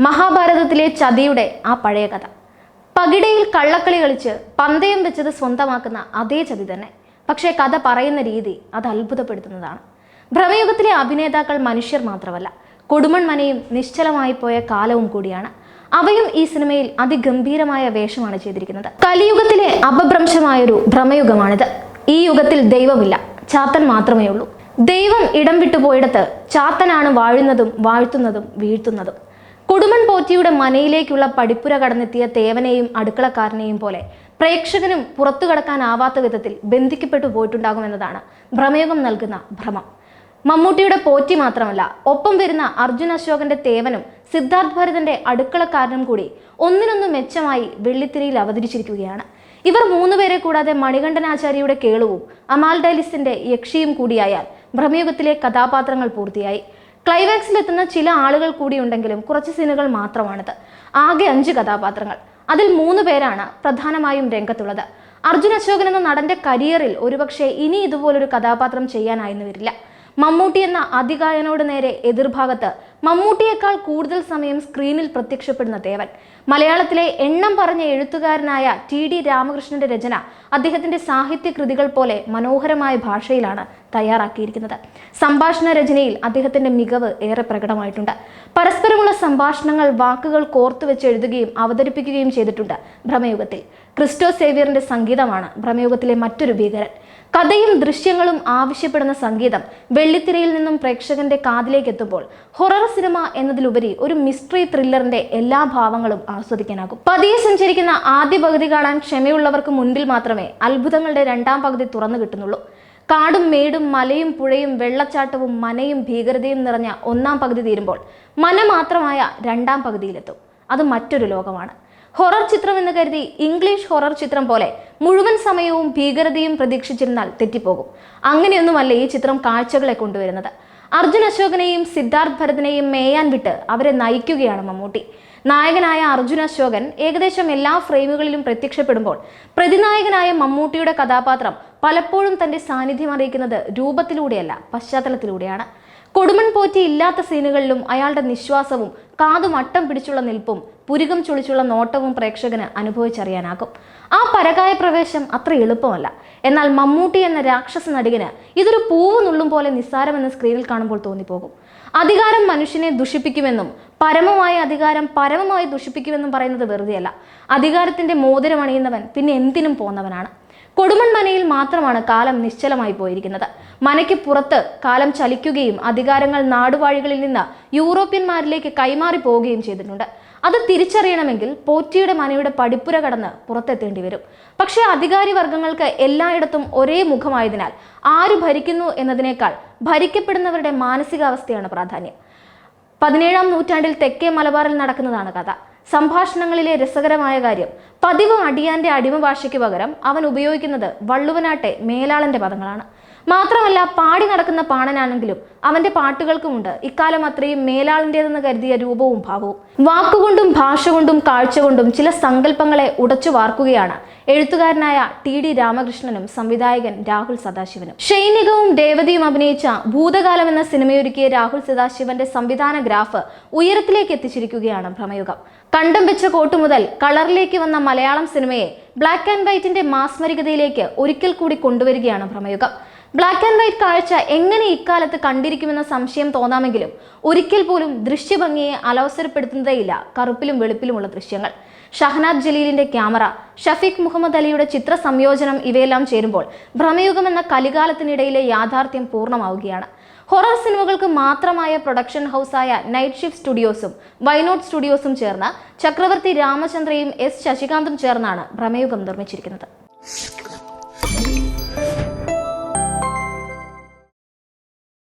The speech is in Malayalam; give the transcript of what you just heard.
മഹാഭാരതത്തിലെ ചതിയുടെ ആ പഴയ കഥ. പകിടയിൽ കള്ളക്കളി കളിച്ച് പന്തയം വെച്ചത് സ്വന്തമാക്കുന്ന അതേ ചതി തന്നെ. പക്ഷേ കഥ പറയുന്ന രീതി അത് അത്ഭുതപ്പെടുത്തുന്നതാണ്. ഭ്രമയുഗത്തിലെ അഭിനേതാക്കൾ മനുഷ്യർ മാത്രമല്ല കൊടുമൺ മനയും നിശ്ചലമായി പോയ കാലവും കൂടിയാണ്. അവയും ഈ സിനിമയിൽ അതിഗംഭീരമായ വേഷമാണ് ചെയ്തിരിക്കുന്നത്. കലിയുഗത്തിലെ അപഭ്രംശമായൊരു ഭ്രമയുഗമാണിത്. ഈ യുഗത്തിൽ ദൈവമില്ല ചാത്തൻ മാത്രമേ ഉള്ളൂ ദൈവം ഇടം വിട്ടുപോയിടത്ത് ചാത്തനാണ് വാഴുന്നതും വാഴ്ത്തുന്നതും വീഴ്ത്തുന്നതും. കൊടുമൺ പോറ്റിയുടെ മനയിലേക്കുള്ള പടിപ്പുര കടന്നെത്തിയ തേവനെയും അടുക്കളക്കാരനെയും പോലെ പ്രേക്ഷകനും പുറത്തു കടക്കാനാവാത്ത വിധത്തിൽ ബന്ധിക്കപ്പെട്ടു പോയിട്ടുണ്ടാകുമെന്നതാണ് ഭ്രമയുഗം നൽകുന്ന ഭ്രമം. മമ്മൂട്ടിയുടെ പോറ്റി മാത്രമല്ല ഒപ്പം വരുന്ന അർജുൻ അശോകന്റെ തേവനും സിദ്ധാർത്ഥ് ഭരതന്റെ അടുക്കളക്കാരനും കൂടി ഒന്നിനൊന്ന് മെച്ചമായി വെള്ളിത്തിരയിൽ അവതരിച്ചിരിക്കുകയാണ്. ഇവർ മൂന്നുപേരെ കൂടാതെ മണികണ്ഠനാചാര്യയുടെ കേളുവും അമാൽ ഡാലിസിന്റെ യക്ഷിയും കൂടിയായാൽ ഭ്രമയുഗത്തിലെ കഥാപാത്രങ്ങൾ പൂർത്തിയായി. ക്ലൈമാക്സിലെത്തുന്ന ചില ആളുകൾ കൂടി ഉണ്ടെങ്കിലും കുറച്ച് സീനുകൾ മാത്രമാണിത്. ആകെ അഞ്ച് കഥാപാത്രങ്ങൾ. അതിൽ മൂന്ന് പേരാണ് പ്രധാനമായും രംഗത്തുള്ളത്. അർജുൻ അശോകൻ എന്ന നടന്റെ കരിയറിൽ ഒരുപക്ഷെ ഇനി ഇതുപോലൊരു കഥാപാത്രം ചെയ്യാനായിരുന്നു വരില്ല. മമ്മൂട്ടി എന്ന അതികായനോട് നേരെ എതിർഭാഗത്ത് മമ്മൂട്ടിയേക്കാൾ കൂടുതൽ സമയം സ്ക്രീനിൽ പ്രത്യക്ഷപ്പെടുന്ന ദേവൻ. മലയാളത്തിലെ എണ്ണം പറഞ്ഞ എഴുത്തുകാരനായ ടി ഡി രാമകൃഷ്ണന്റെ രചന അദ്ദേഹത്തിന്റെ സാഹിത്യ കൃതികൾ പോലെ മനോഹരമായ ഭാഷയിലാണ് തയ്യാറാക്കിയിരിക്കുന്നത്. സംഭാഷണ രചനയിൽ അദ്ദേഹത്തിന്റെ മികവ് ഏറെ പ്രകടമായിട്ടുണ്ട്. പരസ്പരമുള്ള സംഭാഷണങ്ങൾ വാക്കുകൾ കോർത്തു വെച്ച് എഴുതുകയും അവതരിപ്പിക്കുകയും ചെയ്തിട്ടുണ്ട് ഭ്രമയുഗത്തിൽ ക്രിസ്റ്റോ സേവിയറിന്റെ സംഗീതമാണ് ഭ്രമയുഗത്തിലെ മറ്റൊരു ഭീകരൻ. കഥയും ദൃശ്യങ്ങളും ആവശ്യപ്പെടുന്ന സംഗീതം വെള്ളിത്തിരയിൽ നിന്നും പ്രേക്ഷകന്റെ കാതിലേക്ക് എത്തുമ്പോൾ ഹൊറർ സിനിമ എന്നതിലുപരി ഒരു മിസ്റ്ററി ത്രില്ലറിന്റെ എല്ലാ ഭാവങ്ങളും ആസ്വദിക്കാനാകും. പതിയെ സഞ്ചരിക്കുന്ന ആദ്യ പകുതി കാണാൻ ക്ഷമയുള്ളവർക്ക് മുൻപിൽ മാത്രമേ അത്ഭുതങ്ങളുടെ രണ്ടാം പകുതി തുറന്നു കിട്ടുന്നുള്ളൂ. കാടും മേടും മലയും പുഴയും വെള്ളച്ചാട്ടവും മനയും ഭീകരതയും നിറഞ്ഞ ഒന്നാം പകുതി തീരുമ്പോൾ മന മാത്രമായ രണ്ടാം പകുതിയിലെത്തും. അത് മറ്റൊരു ലോകമാണ്. ഹൊറർ ചിത്രം എന്ന് കരുതി ഇംഗ്ലീഷ് ഹൊറർ ചിത്രം പോലെ മുഴുവൻ സമയവും ഭീകരതയും പ്രതീക്ഷിച്ചിരുന്നാൽ തെറ്റിപ്പോകും. അങ്ങനെയൊന്നുമല്ല ഈ ചിത്രം കാഴ്ചകളെ കൊണ്ടുവരുന്നത്. അർജുൻ അശോകനെയും സിദ്ധാർത്ഥ് ഭരതനെയും മേയാൻ വിട്ട് അവരെ നയിക്കുകയാണ് മമ്മൂട്ടി. നായകനായ അർജുൻ അശോകൻ ഏകദേശം എല്ലാ ഫ്രെയിമുകളിലും പ്രത്യക്ഷപ്പെടുമ്പോൾ പ്രതിനായകനായ മമ്മൂട്ടിയുടെ കഥാപാത്രം പലപ്പോഴും തന്റെ സാന്നിധ്യം അറിയിക്കുന്നത് രൂപത്തിലൂടെയല്ല പശ്ചാത്തലത്തിലൂടെയാണ്. കൊടുമൺ പോറ്റി ഇല്ലാത്ത സീനുകളിലും അയാളുടെ നിശ്വാസവും കാതും അട്ടം പിടിച്ചുള്ള നിൽപ്പും പുരികം ചുളിച്ചുള്ള നോട്ടവും പ്രേക്ഷകന് അനുഭവിച്ചറിയാനാകും. ആ പരകായ പ്രവേശം അത്ര എളുപ്പമല്ല. എന്നാൽ മമ്മൂട്ടി എന്ന രാക്ഷസ നടികന് ഇതൊരു പൂവ് നുള്ളും പോലെ നിസ്സാരമെന്ന് സ്ക്രീനിൽ കാണുമ്പോൾ തോന്നിപ്പോകും. അധികാരം മനുഷ്യനെ ദുഷിപ്പിക്കുമെന്നും പരമമായ അധികാരം പരമമായി ദുഷിപ്പിക്കുമെന്നും പറയുന്നത് വെറുതെയല്ല. അധികാരത്തിന്റെ മോതിരം അണിയുന്നവൻ പിന്നെ എന്തിനും പോന്നവനാണ്. കൊടുമൺ മനയിൽ മാത്രമാണ് കാലം നിശ്ചലമായി പോയിരിക്കുന്നത്. മനയ്ക്ക് പുറത്ത് കാലം ചലിക്കുകയും അധികാരങ്ങൾ നാടുവാഴികളിൽ നിന്ന് യൂറോപ്യന്മാരിലേക്ക് കൈമാറി പോവുകയും ചെയ്തിട്ടുണ്ട്. അത് തിരിച്ചറിയണമെങ്കിൽ പോറ്റിയുടെ മനയുടെ പടിപ്പുര കടന്ന് പുറത്തെത്തേണ്ടി വരും. പക്ഷേ അധികാരി വർഗങ്ങൾക്ക് എല്ലായിടത്തും ഒരേ മുഖമായതിനാൽ ആര് ഭരിക്കുന്നു എന്നതിനേക്കാൾ ഭരിക്കപ്പെടുന്നവരുടെ മാനസികാവസ്ഥയാണ് പ്രാധാന്യം. പതിനേഴാം നൂറ്റാണ്ടിൽ തെക്കേ മലബാറിൽ നടക്കുന്നതാണ് കഥ. സംഭാഷണങ്ങളിലെ രസകരമായ കാര്യം. പതിവ് അടിയാന്റെ അടിമ ഭാഷയ്ക്ക് പകരം അവൻ ഉപയോഗിക്കുന്നത് വള്ളുവനാട്ടെ മേലാളന്റെ പദങ്ങളാണ്. മാത്രമല്ല പാടി നടക്കുന്ന പാണനാണെങ്കിലും അവന്റെ പാട്ടുകൾക്കുമുണ്ട്. ഇക്കാലം അത്രയും മേലാളിന്റെതെന്ന് കരുതിയ രൂപവും ഭാവവും. വാക്കുകൊണ്ടും ഭാഷ കൊണ്ടും കാഴ്ച കൊണ്ടും ചില സങ്കല്പങ്ങളെ ഉടച്ചു വാർക്കുകയാണ് എഴുത്തുകാരനായ ടി ഡി രാമകൃഷ്ണനും സംവിധായകൻ രാഹുൽ സദാശിവനും. ഷൈനികവും ദേവതയും അഭിനയിച്ച ഭൂതകാലം എന്ന സിനിമയൊരുക്കിയ രാഹുൽ സദാശിവന്റെ സംവിധാന ഗ്രാഫ് ഉയരത്തിലേക്ക് എത്തിച്ചിരിക്കുകയാണ് ഭ്രമയുഗം. കണ്ടം വെച്ച കോട്ടു മുതൽ കളറിലേക്ക് വന്ന മലയാളം സിനിമയെ ബ്ലാക്ക് ആൻഡ് വൈറ്റിന്റെ മാസ്മരികതയിലേക്ക് ഒരിക്കൽ കൂടി കൊണ്ടുവരികയാണ് ഭ്രമയുഗം. ബ്ലാക്ക് ആൻഡ് വൈറ്റ് കാഴ്ച എങ്ങനെ ഇക്കാലത്ത് കണ്ടിരിക്കുമെന്ന സംശയം തോന്നാമെങ്കിലും ഒരിക്കൽ പോലും ദൃശ്യഭംഗിയെ അലവസരപ്പെടുത്തുന്നതേയില്ല കറുപ്പിലും വെളുപ്പിലുമുള്ള ദൃശ്യങ്ങൾ. ഷഹനാദ് ജലീലിന്റെ ക്യാമറ ഷഫീഖ് മുഹമ്മദ് അലിയുടെ ചിത്ര സംയോജനം ഇവയെല്ലാം ചേരുമ്പോൾ ഭ്രമയുഗം എന്ന കലികാലത്തിനിടയിലെ യാഥാർത്ഥ്യം പൂർണമാവുകയാണ്. ഹൊറർ സിനിമകൾക്ക് മാത്രമായ പ്രൊഡക്ഷൻ ഹൗസായ നൈറ്റ് ഷിഫ്റ്റ് സ്റ്റുഡിയോസും വൈനോട്ട് സ്റ്റുഡിയോസും ചേർന്ന് ചക്രവർത്തി രാമചന്ദ്രയും എസ് ശശികാന്തും ചേർന്നാണ് ഭ്രമയുഗം നിർമ്മിച്ചിരിക്കുന്നത്.